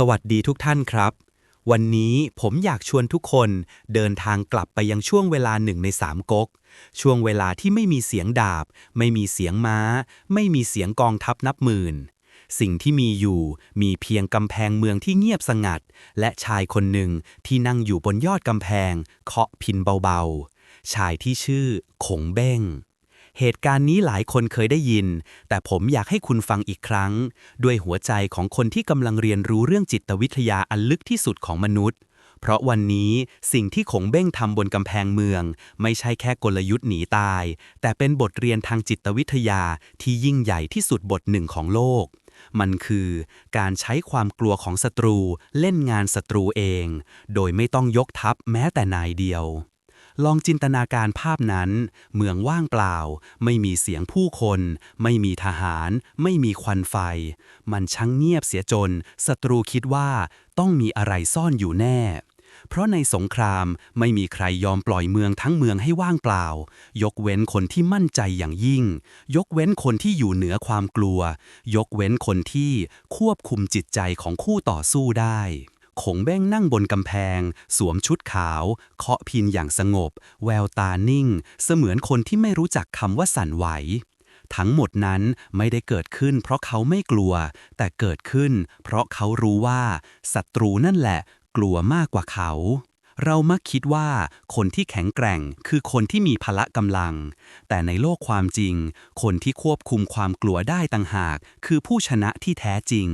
สวัสดีทุกท่านครับ วันนี้ผมอยากชวนทุกคนเดินทางกลับไปยังช่วงเวลาหนึ่งในสามก๊ก ช่วงเวลาที่ไม่มีเสียงดาบ ไม่มีเสียงม้า ไม่มีเสียงกองทัพนับหมื่น สิ่งที่มีอยู่มีเพียงกำแพงเมืองที่เงียบสงัด และชายคนหนึ่งที่นั่งอยู่บนยอดกำแพง เคาะพินเบาๆ ชายที่ชื่อขงเบ้ง เหตุการณ์นี้หลายคนเคยได้ยิน แต่ผมอยากให้คุณฟังอีกครั้ง ด้วยหัวใจของคนที่กำลังเรียนรู้เรื่องจิตวิทยาอันลึกที่สุดของมนุษย์ เพราะวันนี้สิ่งที่ขงเบ้งทำบนกำแพงเมือง ไม่ใช่แค่กลยุทธ์หนีตาย แต่เป็นบทเรียนทางจิตวิทยาที่ยิ่งใหญ่ที่สุดบทหนึ่งของโลกมันคือการใช้ความกลัวของศัตรูเล่นงานศัตรูเอง โดยไม่ต้องยกทัพแม้แต่นายเดียว ลองจินตนาการภาพนั้น เมืองว่างเปล่า ไม่มีเสียงผู้คน ไม่มีทหาร ไม่มีควันไฟ มันช่างเงียบเสียจนศัตรูคิดว่าต้องมีอะไรซ่อนอยู่แน่ เพราะในสงครามไม่มีใครยอมปล่อยเมืองทั้งเมืองให้ว่างเปล่า ยกเว้นคนที่มั่นใจอย่างยิ่ง ยกเว้นคนที่อยู่เหนือความกลัว ยกเว้นคนที่ควบคุมจิตใจของคู่ต่อสู้ได้ ขงเบ้งนั่งบนกำแพง สวมชุดขาว เคาะพินอย่างสงบ แววตานิ่ง เสมือนคนที่ไม่รู้จักคำว่าสั่นไหว ทั้งหมดนั้นไม่ได้เกิดขึ้น เพราะเขาไม่กลัว แต่เกิดขึ้น เพราะเขารู้ว่าศัตรูนั่นแหละ กลัวมากกว่าเขา เรามักคิดว่าคนที่แข็งแกร่งคือคนที่มีพละกำลัง แต่ในโลกความจริง คนที่ควบคุมความกลัวได้ต่างหาก คือผู้ชนะที่แท้จริง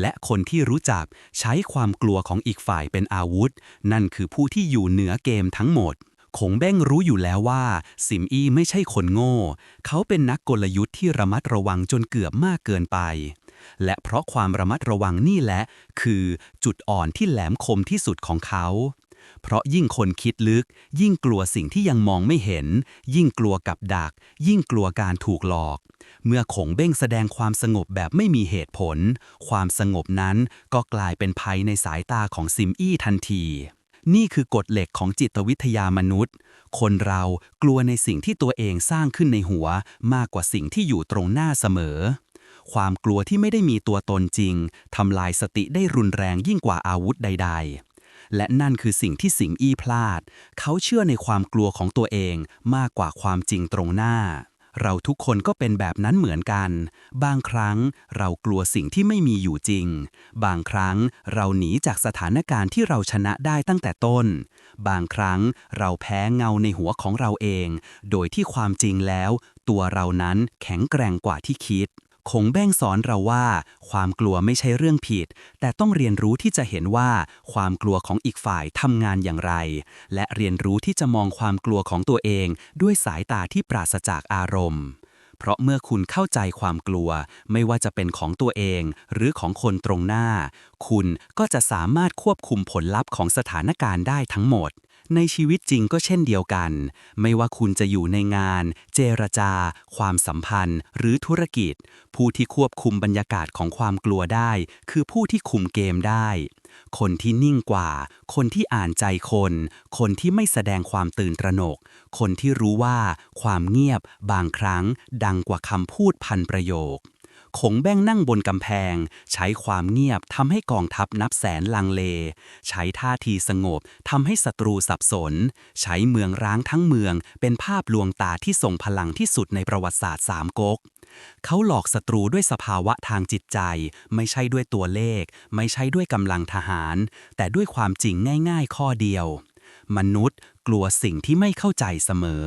และคนที่รู้จักใช้ความกลัวของอีกฝ่ายเป็นอาวุธ นั่นคือผู้ที่อยู่เหนือเกมทั้งหมดคงเบ้งรู้อยู่แล้วว่าซิมอี้ไม่ใช่คนโง่ เขาเป็นนักกลยุทธ์ที่ระมัดระวังจนเกือบมากเกินไป และเพราะความระมัดระวังนี่แหละ คือจุดอ่อนที่แหลมคมที่สุดของเขา เพราะยิ่งคนคิดลึก ยิ่งกลัวสิ่งที่ยังมองไม่เห็น ยิ่งกลัวกับดัก ยิ่งกลัวการถูกหลอก เมื่อขงเบ้งแสดงความสงบแบบไม่มีเหตุผล ความสงบนั้นก็กลายเป็นภัยในสายตาของซิมอี้ทันที นี่คือกฎเหล็กของจิตวิทยามนุษย์ คนเรากลัวในสิ่งที่ตัวเองสร้างขึ้นในหัว มากกว่าสิ่งที่อยู่ตรงหน้าเสมอความกลัวที่ไม่ได้มีตัวตนจริง ทำลายสติได้รุนแรงยิ่งกว่าอาวุธใด ๆ และนั่นคือสิ่งที่สิงอี้พลาด เขาเชื่อในความกลัวของตัวเองมากกว่าความจริงตรงหน้า เราทุกคนก็เป็นแบบนั้นเหมือนกัน บางครั้งเรากลัวสิ่งที่ไม่มีอยู่จริง บางครั้งเราหนีจากสถานการณ์ที่เราชนะได้ตั้งแต่ต้น บางครั้งเราแพ้เงาในหัวของเราเอง โดยที่ความจริงแล้ว ตัวเรานั้นแข็งแกร่งกว่าที่คิด คงแบ้งสอนเราว่า ความกลัวไม่ใช่เรื่องผิด แต่ต้องเรียนรู้ที่จะเห็นว่าความกลัวของอีกฝ่ายทำงานอย่างไร และเรียนรู้ที่จะมองความกลัวของตัวเอง ด้วยสายตาที่ปราศจากอารมณ์ เพราะเมื่อคุณเข้าใจความกลัว ไม่ว่าจะเป็นของตัวเอง หรือของคนตรงหน้า คุณก็จะสามารถควบคุมผลลัพธ์ของสถานการณ์ได้ทั้งหมด ในชีวิตจริงก็เช่นเดียวกัน ไม่ว่าคุณจะอยู่ในงาน เจรจา ความสัมพันธ์ หรือธุรกิจ ผู้ที่ควบคุมบรรยากาศของความกลัวได้ คือผู้ที่คุมเกมได้ คนที่นิ่งกว่า คนที่อ่านใจคน คนที่ไม่แสดงความตื่นตระหนก คนที่รู้ว่า ความเงียบ บางครั้ง ดังกว่าคำพูดพันประโยค ขงแบ้งนั่งบนกำแพง ใช้ความเงียบทำให้กองทัพนับแสนลังเล ใช้ท่าทีสงบทำให้ศัตรูสับสน ใช้เมืองร้างทั้งเมือง เป็นภาพลวงตาที่ทรงพลังที่สุดในประวัติศาสตร์สามก๊กเขาหลอกศัตรูด้วยสภาวะทางจิตใจ ไม่ใช่ด้วยตัวเลข ไม่ใช่ด้วยกำลังทหาร แต่ด้วยความจริงง่าย ๆ ข้อเดียว มนุษย์กลัวสิ่งที่ไม่เข้าใจเสมอ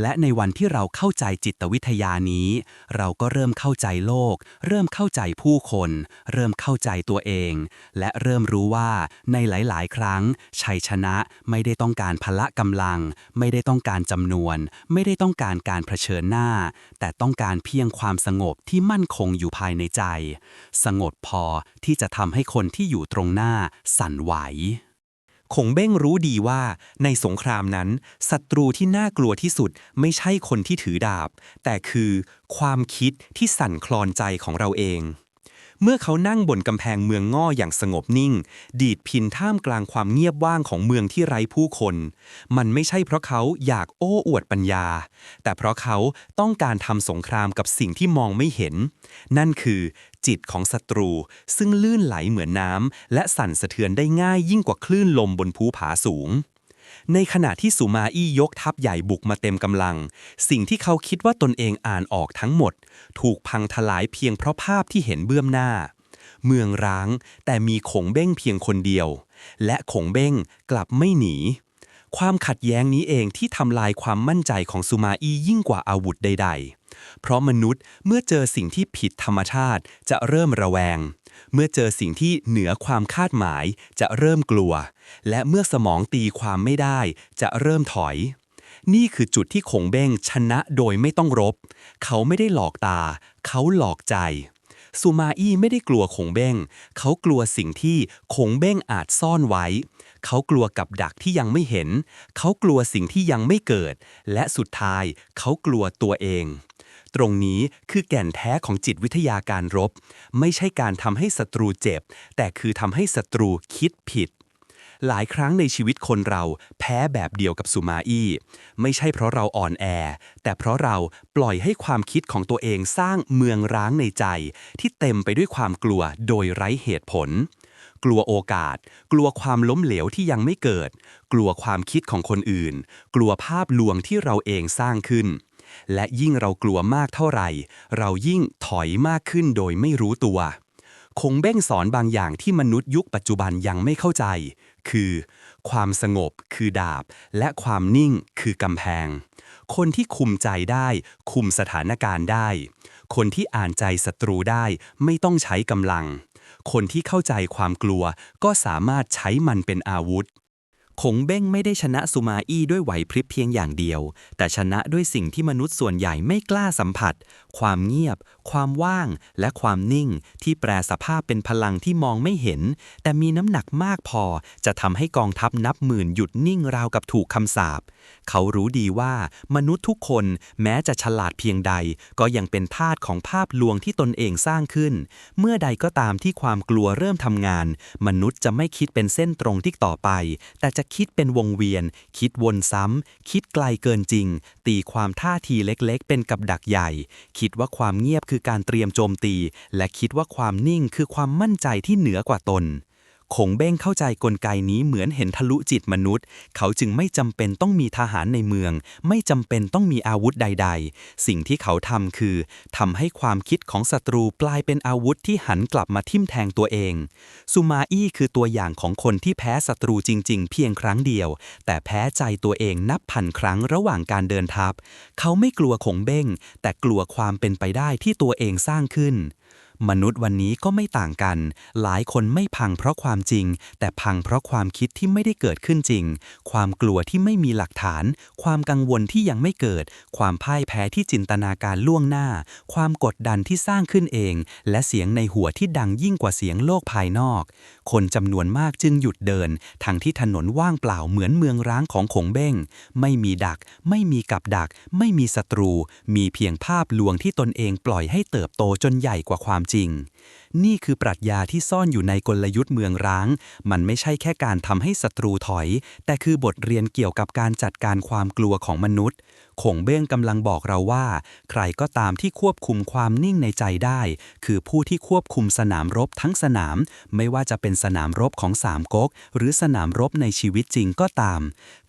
และในวันที่เราเข้าใจจิตวิทยานี้ เราก็เริ่มเข้าใจโลก เริ่มเข้าใจผู้คน เริ่มเข้าใจตัวเอง และเริ่มรู้ว่าในหลาย ๆ ครั้ง ชัยชนะไม่ได้ต้องการพละกำลัง ไม่ได้ต้องการจำนวน ไม่ได้ต้องการการเผชิญหน้า แต่ต้องการเพียงความสงบที่มั่นคงอยู่ภายในใจ สงบพอที่จะทำให้คนที่อยู่ตรงหน้าสั่นไหว คงเบ้งรู้ดีว่าในสงครามนั้นศัตรูที่น่ากลัวที่สุดไม่ใช่คนที่ถือดาบ แต่คือความคิดที่สั่นคลอนใจของเราเอง เมื่อเขานั่งบนกำแพงเมืองง่ออย่างสงบนิ่ง ดีดพินท่ามกลางความเงียบว่างของเมืองที่ไร้ผู้คน มันไม่ใช่เพราะเขาอยากโอ้อวดปัญญา แต่เพราะเขาต้องการทำสงครามกับสิ่งที่มองไม่เห็น นั่นคือจิตของศัตรู ซึ่งลื่นไหลเหมือนน้ำและสั่นสะเทือนได้ง่ายยิ่งกว่าคลื่นลมบนภูผาสูง ในขณะที่สุมาอี้ยกทัพใหญ่บุกมาเต็มกำลัง สิ่งที่เขาคิดว่าตนเองอ่านออกทั้งหมด ถูกพังทลายเพียงเพราะภาพที่เห็นเบื้องหน้า เมืองร้าง แต่มีขงเบ้งเพียงคนเดียว และขงเบ้งกลับไม่หนี ความขัดแย้งนี้เองที่ทำลายความมั่นใจของสุมาอี้ยิ่งกว่าอาวุธใด ๆ เพราะมนุษย์เมื่อเจอสิ่งที่ผิดธรรมชาติจะเริ่มระแวง เมื่อเจอสิ่งที่เหนือความคาดหมายจะเริ่มกลัว และเมื่อสมองตีความไม่ได้จะเริ่มถอย นี่คือจุดที่คงเบ้งชนะโดยไม่ต้องรบ เขาไม่ได้หลอกตา เขาหลอกใจซูมาอี้ไม่ได้กลัวคงเบ้ง เขากลัวสิ่งที่คงเบ้งอาจซ่อนไว้ เขากลัวกับดักที่ยังไม่เห็น เขากลัวสิ่งที่ยังไม่เกิด และสุดท้าย เขากลัวตัวเอง ตรงนี้คือแก่นแท้ของจิตวิทยาการรบ ไม่ใช่การทำให้ศัตรูเจ็บ แต่คือทำให้ศัตรูคิดผิด หลายครั้งในชีวิตคนเราแพ้แบบเดียวกับสุมาอี้ไม่ใช่เพราะเราอ่อนแอ แต่เพราะเราปล่อยให้ความคิดของตัวเองสร้างเมืองร้างในใจ ที่เต็มไปด้วยความกลัวโดยไร้เหตุผลกลัวโอกาส กลัวความล้มเหลวที่ยังไม่เกิด กลัวความคิดของคนอื่น กลัวภาพลวงที่เราเองสร้างขึ้น และยิ่งเรากลัวมากเท่าไหร่ เรายิ่งถอยมากขึ้นโดยไม่รู้ตัว คงเบ้งสอนบางอย่างที่มนุษย์ยุคปัจจุบันยังไม่เข้าใจ คือ ความสงบคือดาบ และความนิ่งคือกำแพง คนที่คุมใจได้ คุมสถานการณ์ได้ คนที่อ่านใจศัตรูได้ไม่ต้องใช้กำลัง คนที่เข้าใจความกลัวก็สามารถใช้มันเป็นอาวุธ ผงเบ้งไม่ได้ชนะสุมาอี้ด้วยไหวพริบเพียงอย่างเดียว แต่ชนะด้วยสิ่งที่มนุษย์ส่วนใหญ่ไม่กล้าสัมผัสความเงียบ ความว่าง และความนิ่ง ที่แปลสภาพเป็นพลังที่มองไม่เห็น แต่มีน้ำหนักมากพอ จะทำให้กองทัพนับหมื่นหยุดนิ่งราวกับถูกคำสาป เขารู้ดีว่า มนุษย์ทุกคนแม้จะฉลาดเพียงใด ก็ยังเป็นทาสของภาพลวงที่ตนเองสร้างขึ้น เมื่อใดก็ตามที่ความกลัวเริ่มทำงาน มนุษย์จะไม่คิดเป็นเส้นตรงที่ต่อไป แต่จะคิดเป็นวงเวียน คิดวนซ้ำคิดไกลเกินจริง ตีความท่าทีเล็กๆ เป็นกับดักใหญ่คิดว่าความเงียบคือการเตรียมโจมตี และคิดว่าความนิ่งคือความมั่นใจที่เหนือกว่าตน คงเบ้งเข้าใจกลไกนี้เหมือนเห็นทะลุจิตมนุษย์ เขาจึงไม่จำเป็นต้องมีทหารในเมือง ไม่จำเป็นต้องมีอาวุธใด ๆ สิ่งที่เขาทำคือทำให้ความคิดของศัตรูกลายเป็นอาวุธที่หันกลับมาทิ่มแทงตัวเองซูมาอี้คือตัวอย่างของคนที่แพ้ศัตรูจริง ๆ เพียงครั้งเดียว แต่แพ้ใจตัวเองนับพันครั้งระหว่างการเดินทัพ เขาไม่กลัวคงเบ้ง แต่กลัวความเป็นไปได้ที่ตัวเองสร้างขึ้น มนุษย์วันนี้ก็ไม่ต่างกัน หลายคนไม่พังเพราะความจริง แต่พังเพราะความคิดที่ไม่ได้เกิดขึ้นจริง ความกลัวที่ไม่มีหลักฐาน ความกังวลที่ยังไม่เกิด ความพ่ายแพ้ที่จินตนาการล่วงหน้า ความกดดันที่สร้างขึ้นเอง และเสียงในหัวที่ดังยิ่งกว่าเสียงโลกภายนอก คนจำนวนมากจึงหยุดเดิน ทั้งที่ถนนว่างเปล่าเหมือนเมืองร้างของขงเบ้ง ไม่มีดัก ไม่มีกับดัก ไม่มีศัตรู มีเพียงภาพลวงที่ตนเองปล่อยให้เติบโตจนใหญ่กว่าความจริงนี่คือปรัชญาที่ซ่อนอยู่ในกลยุทธ์เมืองร้าง มันไม่ใช่แค่การทำให้ศัตรูถอย แต่คือบทเรียนเกี่ยวกับการจัดการความกลัวของมนุษย์คงเบ้งกำลังบอกเราว่า ใครก็ตามที่ควบคุมความนิ่งในใจได้ คือผู้ที่ควบคุมสนามรบทั้งสนาม ไม่ว่าจะเป็นสนามรบของสามก๊ก หรือสนามรบในชีวิตจริงก็ตาม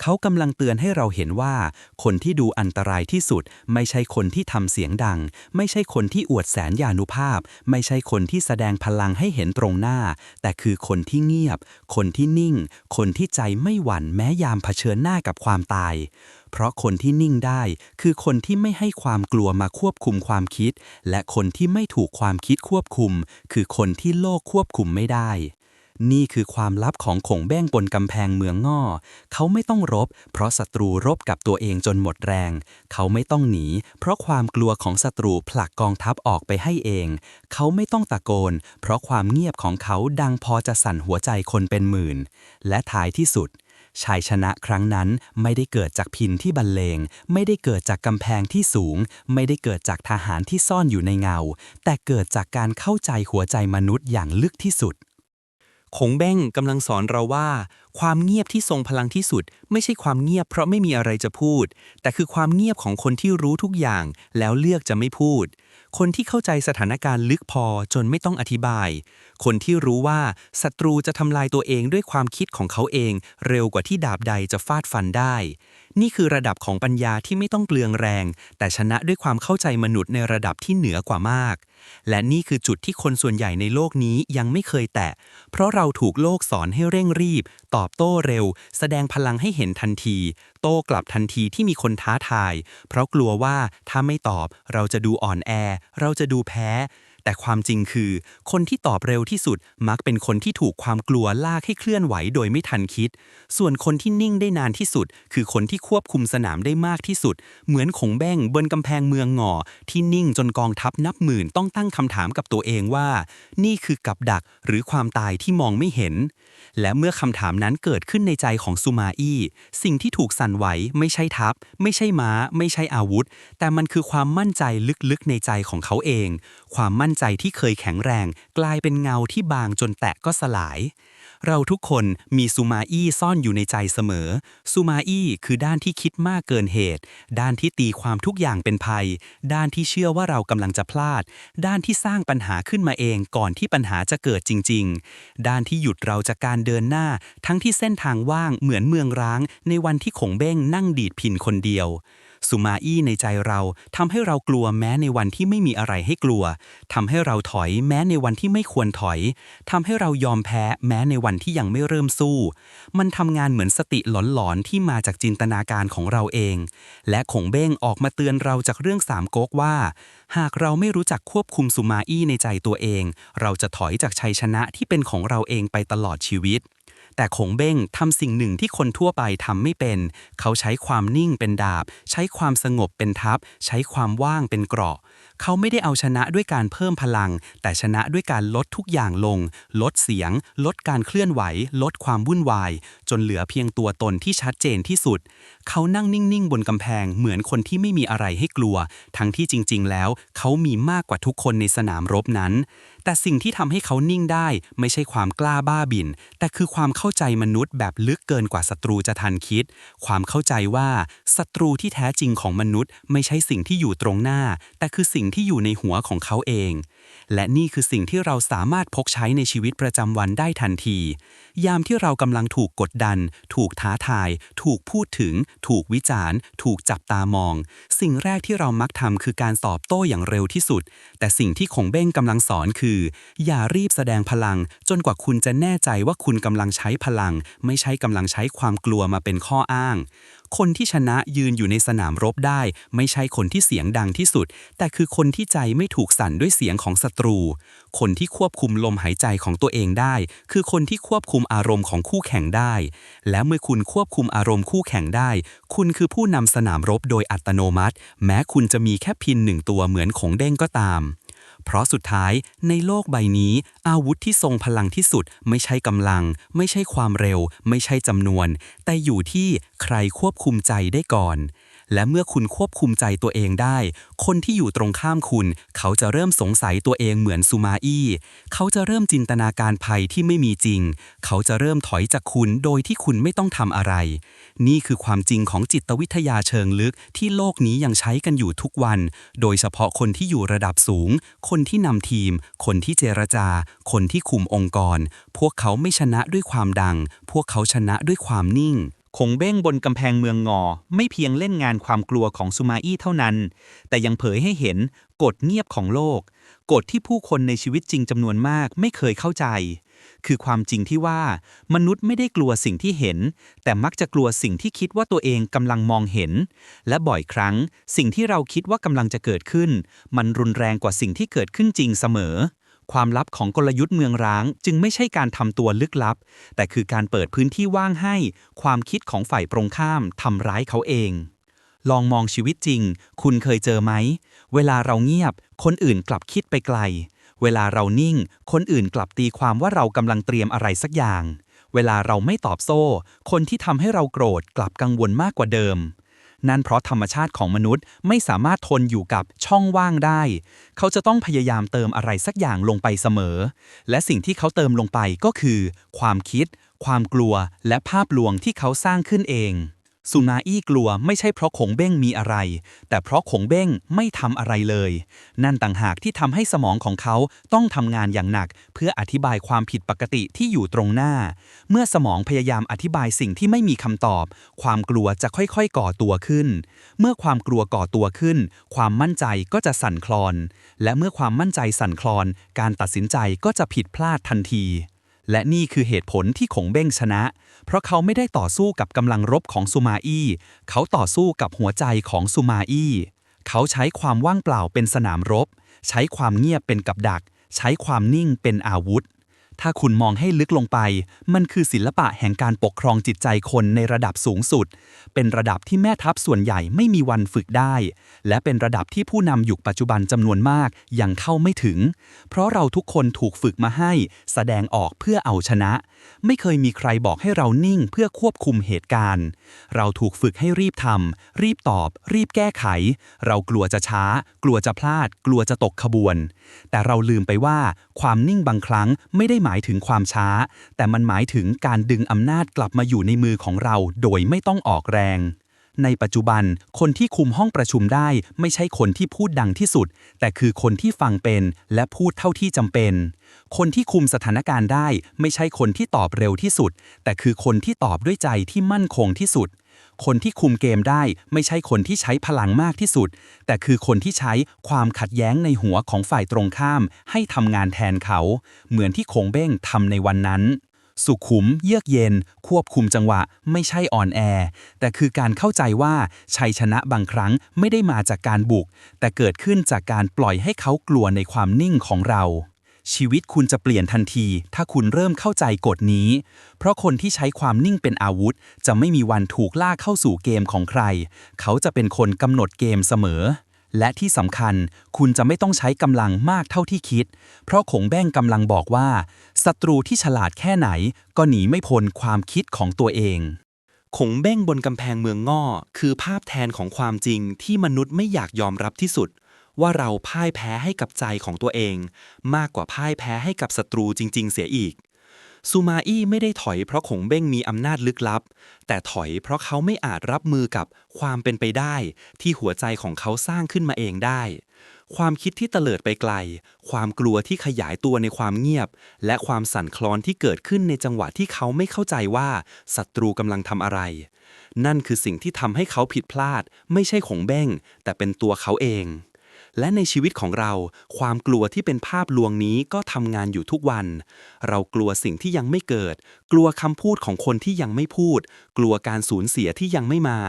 เขากำลังเตือนให้เราเห็นว่า คนที่ดูอันตรายที่สุด ไม่ใช่คนที่ทำเสียงดัง ไม่ใช่คนที่อวดแสนยานุภาพ ไม่ใช่คนนที่แสดงพลังให้เห็นตรงหน้า แต่คือคนที่เงียบ คนที่นิ่ง คนที่ใจไม่หวั่นแม้ยามเผชิญหน้ากับความตาย เพราะคนที่นิ่งได้คือคนที่ไม่ให้ความกลัวมาควบคุมความคิด และคนที่ไม่ถูกความคิดควบคุม คือคนที่โลกควบคุมไม่ได้ นี่คือความลับของขงแบ้งบนกำแพงเมืองง่อ เขาไม่ต้องรบ เพราะศัตรูรบกับตัวเองจนหมดแรง เขาไม่ต้องหนี เพราะความกลัวของศัตรูผลักกองทัพออกไปให้เอง เขาไม่ต้องตะโกน เพราะความเงียบของเขาดังพอจะสั่นหัวใจคนเป็นหมื่น และท้ายที่สุดชัยชนะครั้งนั้นไม่ได้เกิดจากพินที่บรรเลง ไม่ได้เกิดจากกำแพงที่สูง ไม่ได้เกิดจากทหารที่ซ่อนอยู่ในเงา แต่เกิดจากการเข้าใจหัวใจมนุษย์อย่างลึกที่สุด คงเบ้งกำลังสอนเราว่า ความเงียบที่ทรงพลังที่สุด ไม่ใช่ความเงียบเพราะไม่มีอะไรจะพูด แต่คือความเงียบของคนที่รู้ทุกอย่าง แล้วเลือกจะไม่พูด คนที่เข้าใจสถานการณ์ลึกพอจนไม่ต้องอธิบาย คนที่รู้ว่าศัตรูจะทำลายตัวเองด้วยความคิดของเขาเอง เร็วกว่าที่ดาบใดจะฟาดฟันได้ นี่คือระดับของปัญญาที่ไม่ต้องเปลืองแรง แต่ชนะด้วยความเข้าใจมนุษย์ในระดับที่เหนือกว่ามาก และนี่คือจุดที่คนส่วนใหญ่ในโลกนี้ยังไม่เคยแตะ เพราะเราถูกโลกสอนให้เร่งรีบ ตอบโต้เร็ว แสดงพลังให้เห็นทันที โต้กลับทันทีที่มีคนท้าทาย เพราะกลัวว่าถ้าไม่ตอบ เราจะดูอ่อนแอ เราจะดูแพ้ แต่ความจริงคือ คนที่ตอบเร็วที่สุดมักเป็นคนที่ถูกความกลัวลากให้เคลื่อนไหวโดยไม่ทันคิด ส่วนคนที่นิ่งได้นานที่สุด คือคนที่ควบคุมสนามได้มากที่สุด เหมือนขงแบ้งบนกำแพงเมืองงอ ที่นิ่งจนกองทัพนับหมื่นต้องตั้งคำถามกับตัวเองว่า นี่คือกับดักหรือความตายที่มองไม่เห็น และเมื่อคำถามนั้นเกิดขึ้นในใจของซูมาอี้สิ่งที่ถูกสั่นไหวไม่ใช่ทัพ ไม่ใช่ม้า ไม่ใช่อาวุธ แต่มันคือความมั่นใจลึกๆในใจของเขาเอง ความมั่นใจที่เคยแข็งแรง กลายเป็นเงาที่บางจนแตะก็สลาย เราทุกคนมีซูมาอี้ซ่อนอยู่ในใจเสมอ ซูมาอี้คือด้านที่คิดมากเกินเหตุ ด้านที่ตีความทุกอย่างเป็นภัย ด้านที่เชื่อว่าเรากำลังจะพลาด ด้านที่สร้างปัญหาขึ้นมาเองก่อนที่ปัญหาจะเกิดจริง ๆ ด้านที่หยุดเราจากการเดินหน้า ทั้งที่เส้นทางว่างเหมือนเมืองร้าง ในวันที่ขงเบ้งนั่งดีดพินคนเดียว สุมาอี้ในใจเราทำให้เรากลัวแม้ในวันที่ไม่มีอะไรให้กลัวทำให้เราถอยแม้ในวันที่ไม่ควรถอยทำให้เรายอมแพ้แม้ในวันที่ยังไม่เริ่มสู้ มันทำงานเหมือนสติหลอนๆที่มาจากจินตนาการของเราเอง และขงเบ้งออกมาเตือนเราจากเรื่องสามก๊กว่า หากเราไม่รู้จักควบคุมสุมาอี้ในใจตัวเอง เราจะถอยจากชัยชนะที่เป็นของเราเองไปตลอดชีวิต แต่ขงเบ้งทำสิ่งหนึ่งที่คนทั่วไปทำไม่เป็น เขาใช้ความนิ่งเป็นดาบ ใช้ความสงบเป็นทัพ ใช้ความว่างเป็นเกราะ เขาไม่ได้เอาชนะด้วยการเพิ่มพลัง แต่ชนะด้วยการลดทุกอย่างลง ลดเสียง ลดการเคลื่อนไหว ลดความวุ่นวาย จนเหลือเพียงตัวตนที่ชัดเจนที่สุดเขานั่งนิ่งๆ บนกำแพงเหมือนคนที่ไม่มีอะไรให้กลัว ทั้งที่จริงๆ แล้ว เขามีมากกว่าทุกคนในสนามรบนั้น แต่สิ่งที่ทำให้เขานิ่งได้ ไม่ใช่ความกล้าบ้าบิน แต่คือความเข้าใจมนุษย์แบบลึกเกินกว่าศัตรูจะทันคิด ความเข้าใจว่าศัตรูที่แท้จริงของมนุษย์ ไม่ใช่สิ่งที่อยู่ตรงหน้า แต่คือสิ่งที่อยู่ในหัวของเขาเอง และนี่คือสิ่งที่เราสามารถพกใช้ในชีวิตประจำวันได้ทันที ยามที่เรากำลังถูกกดดัน ถูกท้าทาย ถูกพูดถึง ถูกวิจารณ์ ถูกจับตามอง สิ่งแรกที่เรามักทำคือการตอบโต้อย่างเร็วที่สุด แต่สิ่งที่คงเบ้งกำลังสอนคือ อย่ารีบแสดงพลัง จนกว่าคุณจะแน่ใจว่าคุณกำลังใช้พลัง ไม่ใช่กำลังใช้ความกลัวมาเป็นข้ออ้าง คนที่ชนะยืนอยู่ในสนามรบได้ ไม่ใช่คนที่เสียงดังที่สุด แต่คือคนที่ใจไม่ถูกสั่นด้วยเสียงของศัตรู คนที่ควบคุมลมหายใจของตัวเองได้ คือคนที่ควบคุมอารมณ์ของคู่แข่งได้ และเมื่อคุณควบคุมอารมณ์คู่แข่งได้ คุณคือผู้นำสนามรบโดยอัตโนมัติ แม้คุณจะมีแค่พินหนึ่งตัวเหมือนของเด้งก็ตาม เพราะสุดท้ายในโลกใบนี้ อาวุธที่ทรงพลังที่สุดไม่ใช่กำลัง ไม่ใช่ความเร็ว ไม่ใช่จำนวน แต่อยู่ที่ใครควบคุมใจได้ก่อน และเมื่อคุณควบคุมใจตัวเองได้ คนที่อยู่ตรงข้ามคุณ เขาจะเริ่มสงสัยตัวเองเหมือนซูมาอี้ เขาจะเริ่มจินตนาการภัยที่ไม่มีจริง เขาจะเริ่มถอยจากคุณโดยที่คุณไม่ต้องทำอะไร นี่คือความจริงของจิตวิทยาเชิงลึกที่โลกนี้ยังใช้กันอยู่ทุกวัน โดยเฉพาะคนที่อยู่ระดับสูง คนที่นำทีม คนที่เจรจา คนที่คุมองค์กร พวกเขาไม่ชนะด้วยความดัง พวกเขาชนะด้วยความนิ่ง คงเบ้งบนกำแพงเมืองงอ ไม่เพียงเล่นงานความกลัวของซูมาอี้เท่านั้น แต่ยังเผยให้เห็นกฎเงียบของโลก กฎที่ผู้คนในชีวิตจริงจำนวนมากไม่เคยเข้าใจ คือความจริงที่ว่ามนุษย์ไม่ได้กลัวสิ่งที่เห็น แต่มักจะกลัวสิ่งที่คิดว่าตัวเองกำลังมองเห็น และบ่อยครั้ง สิ่งที่เราคิดว่ากำลังจะเกิดขึ้น มันรุนแรงกว่าสิ่งที่เกิดขึ้นจริงเสมอ ความลับของกลยุทธ์เมืองร้าง จึงไม่ใช่การทำตัวลึกลับ แต่คือการเปิดพื้นที่ว่างให้ ความคิดของฝ่ายตรงข้ามทำร้ายเขาเอง ลองมองชีวิตจริง คุณเคยเจอไหม เวลาเราเงียบ คนอื่นกลับคิดไปไกล เวลาเรานิ่ง คนอื่นกลับตีความว่าเรากำลังเตรียมอะไรสักอย่าง เวลาเราไม่ตอบโต้คนที่ทำให้เราโกรธกลับกังวลมากกว่าเดิม นั่นเพราะธรรมชาติของมนุษย์ไม่สามารถทนอยู่กับช่องว่างได้ เขาจะต้องพยายามเติมอะไรสักอย่างลงไปเสมอ และสิ่งที่เขาเติมลงไปก็คือ ความคิด ความกลัว และภาพลวงที่เขาสร้างขึ้นเอง สุนาอี้กลัวไม่ใช่เพราะขงเบ้งมีอะไร แต่เพราะขงเบ้งไม่ทำอะไรเลย นั่นต่างหากที่ทำให้สมองของเขาต้องทำงานอย่างหนัก เพื่ออธิบายความผิดปกติที่อยู่ตรงหน้า เมื่อสมองพยายามอธิบายสิ่งที่ไม่มีคำตอบ ความกลัวจะค่อยๆ ก่อตัวขึ้น เมื่อความกลัวก่อตัวขึ้น ความมั่นใจก็จะสั่นคลอน และเมื่อความมั่นใจสั่นคลอน การตัดสินใจก็จะผิดพลาดทันที และนี่คือเหตุผลที่ขงเบ้งชนะ เพราะเขาไม่ได้ต่อสู้กับกำลังรบของซูมาอี้ เขาต่อสู้กับหัวใจของซูมาอี้ เขาใช้ความว่างเปล่าเป็นสนามรบ ใช้ความเงียบเป็นกับดัก ใช้ความนิ่งเป็นอาวุธ ถ้าคุณมองให้ลึกลงไป มันคือศิลปะแห่งการปกครองจิตใจคนในระดับสูงสุด เป็นระดับที่แม่ทัพส่วนใหญ่ไม่มีวันฝึกได้ และเป็นระดับที่ผู้นำยุคปัจจุบันจำนวนมากยังเข้าไม่ถึง เพราะเราทุกคนถูกฝึกมาให้ แสดงออกเพื่อเอาชนะ ไม่เคยมีใครบอกให้เรานิ่งเพื่อควบคุมเหตุการณ์ เราถูกฝึกให้รีบทำรีบตอบ รีบแก้ไข เรากลัวจะช้า กลัวจะพลาด กลัวจะตกขบวน แต่เราลืมไปว่าความนิ่งบางครั้งไม่ได้หมายายถึงความช้า แต่มันหมายถึงการดึงอำนาจกลับมาอยู่ในมือของเราโดยไม่ต้องออกแรง ในปัจจุบัน คนที่คุมห้องประชุมได้ ไม่ใช่คนที่พูดดังที่สุด แต่คือคนที่ฟังเป็นและพูดเท่าที่จำเป็น คนที่คุมสถานการณ์ได้ ไม่ใช่คนที่ตอบเร็วที่สุด แต่คือคนที่ตอบด้วยใจที่มั่นคงที่สุด คนที่คุมเกมได้ ไม่ใช่คนที่ใช้พลังมากที่สุด แต่คือคนที่ใช้ความขัดแย้งในหัวของฝ่ายตรงข้าม ให้ทำงานแทนเขา เหมือนที่คงเบ้งทำในวันนั้นสุขุมเยือกเย็น ควบคุมจังหวะไม่ใช่อ่อนแอ แต่คือการเข้าใจว่าชัยชนะบางครั้งไม่ได้มาจากการบุก แต่เกิดขึ้นจากการปล่อยให้เขากลัวในความนิ่งของเรา ชีวิตคุณจะเปลี่ยนทันที ถ้าคุณเริ่มเข้าใจกฎนี้ เพราะคนที่ใช้ความนิ่งเป็นอาวุธ จะไม่มีวันถูกลากเข้าสู่เกมของใคร เขาจะเป็นคนกำหนดเกมเสมอ และที่สำคัญ คุณจะไม่ต้องใช้กำลังมากเท่าที่คิด เพราะขงแบ้งกำลังบอกว่าศัตรูที่ฉลาดแค่ไหน ก็หนีไม่พ้นความคิดของตัวเองขงเบ้งบนกำแพงเมืองง่อ คือภาพแทนของความจริงที่มนุษย์ไม่อยากยอมรับที่สุด ว่าเราพ่ายแพ้ให้กับใจของตัวเอง มากกว่าพ่ายแพ้ให้กับศัตรูจริง ๆ เสียอีกซูมาอี้ไม่ได้ถอยเพราะขงเบ้งมีอำนาจลึกลับ แต่ถอยเพราะเขาไม่อาจรับมือกับความเป็นไปได้ ที่หัวใจของเขาสร้างขึ้นมาเองได้ ความคิดที่เตลิดไปไกล ความกลัวที่ขยายตัวในความเงียบ และความสั่นคลอนที่เกิดขึ้นในจังหวะที่เขาไม่เข้าใจว่าศัตรูกำลังทำอะไร นั่นคือสิ่งที่ทำให้เขาผิดพลาด ไม่ใช่ของเบ้ง แต่เป็นตัวเขาเอง และในชีวิตของเรา ความกลัวที่เป็นภาพลวงนี้ก็ทำงานอยู่ทุกวัน เรากลัวสิ่งที่ยังไม่เกิด กลัวคำพูดของคนที่ยังไม่พูด กลัวการสูญเสียที่ยังไม่มา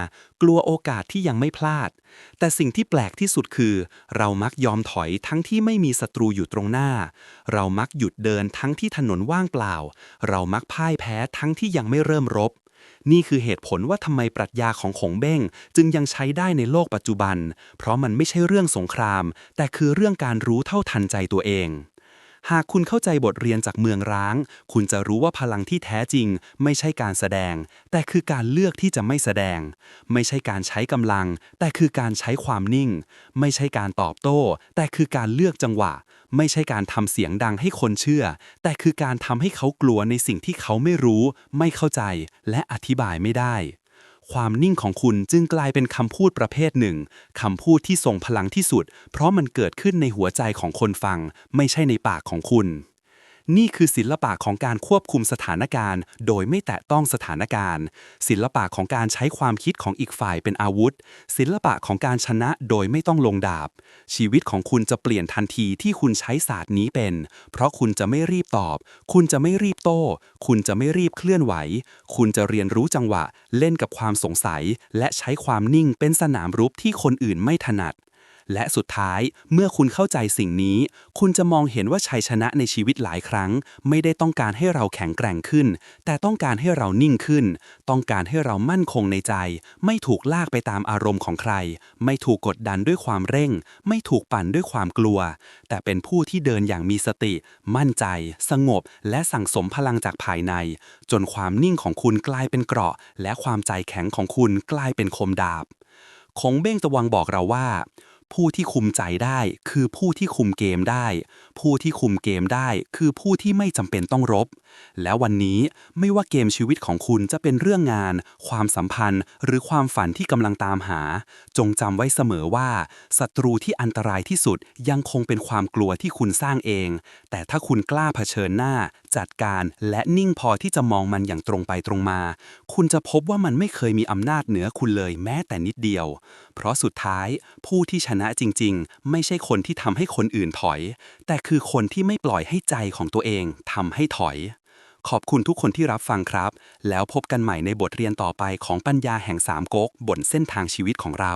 กลัวโอกาสที่ยังไม่พลาด แต่สิ่งที่แปลกที่สุดคือ เรามักยอมถอยทั้งที่ไม่มีศัตรูอยู่ตรงหน้า เรามักหยุดเดินทั้งที่ถนนว่างเปล่า เรามักพ่ายแพ้ทั้งที่ยังไม่เริ่มรบ นี่คือเหตุผลว่าทำไมปรัชญาของขงเบ้ง จึงยังใช้ได้ในโลกปัจจุบัน เพราะมันไม่ใช่เรื่องสงคราม แต่คือเรื่องการรู้เท่าทันใจตัวเอง หากคุณเข้าใจบทเรียนจากเมืองร้าง คุณจะรู้ว่าพลังที่แท้จริง ไม่ใช่การแสดง แต่คือการเลือกที่จะไม่แสดง ไม่ใช่การใช้กำลัง แต่คือการใช้ความนิ่ง ไม่ใช่การตอบโต้ แต่คือการเลือกจังหวะ ไม่ใช่การทำเสียงดังให้คนเชื่อ แต่คือการทำให้เขากลัวในสิ่งที่เขาไม่รู้ ไม่เข้าใจ และอธิบายไม่ได้ ความนิ่งของคุณจึงกลายเป็นคำพูดประเภทหนึ่งคำพูดที่ทรงพลังที่สุด เพราะมันเกิดขึ้นในหัวใจของคนฟัง ไม่ใช่ในปากของคุณ นี่คือศิลปะของการควบคุมสถานการณ์ โดยไม่แตะต้องสถานการณ์ ศิลปะของการใช้ความคิดของอีกฝ่ายเป็นอาวุธ ศิลปะของการชนะโดยไม่ต้องลงดาบ ชีวิตของคุณจะเปลี่ยนทันทีที่คุณใช้ศาสตร์นี้เป็น เพราะคุณจะไม่รีบตอบ คุณจะไม่รีบโต้ คุณจะไม่รีบเคลื่อนไหว คุณจะเรียนรู้จังหวะ เล่นกับความสงสัย และใช้ความนิ่งเป็นสนามรบที่คนอื่นไม่ถนัด และสุดท้ายเมื่อคุณเข้าใจสิ่งนี้ คุณจะมองเห็นว่าชัยชนะในชีวิตหลายครั้ง ไม่ได้ต้องการให้เราแข็งแกร่งขึ้น แต่ต้องการให้เรานิ่งขึ้น ต้องการให้เรามั่นคงในใจ ไม่ถูกลากไปตามอารมณ์ของใคร ไม่ถูกกดดันด้วยความเร่ง ไม่ถูกปั่นด้วยความกลัว แต่เป็นผู้ที่เดินอย่างมีสติ มั่นใจ สงบ และสั่งสมพลังจากภายใน จนความนิ่งของคุณกลายเป็นเกราะ และความใจแข็งของคุณกลายเป็นคมดาบคงเบ้งตะวังบอกเราว่า ผู้ที่คุมใจได้ คือผู้ที่คุมเกมได้ผู้ที่คุมเกมได้คือผู้ที่ไม่จำเป็นต้องรบ และวันนี้ไม่ว่าเกมชีวิตของคุณจะเป็นเรื่องงาน ความสัมพันธ์ หรือความฝันที่กำลังตามหา จงจำไว้เสมอว่าศัตรูที่อันตรายที่สุดยังคงเป็นความกลัวที่คุณสร้างเอง แต่ถ้าคุณกล้าเผชิญหน้า จัดการและนิ่งพอที่จะมองมันอย่างตรงไปตรงมา คุณจะพบว่ามันไม่เคยมีอำนาจเหนือคุณเลยแม้แต่นิดเดียว เพราะสุดท้ายผู้ที่ชนะจริง ๆ ไม่ใช่คนที่ทำให้คนอื่นถอย แต่คือคนที่ไม่ปล่อยให้ใจของตัวเองทำให้ถอย ขอบคุณทุกคนที่รับฟังครับ แล้วพบกันใหม่ในบทเรียนต่อไปของปัญญาแห่งสามก๊กบนเส้นทางชีวิตของเรา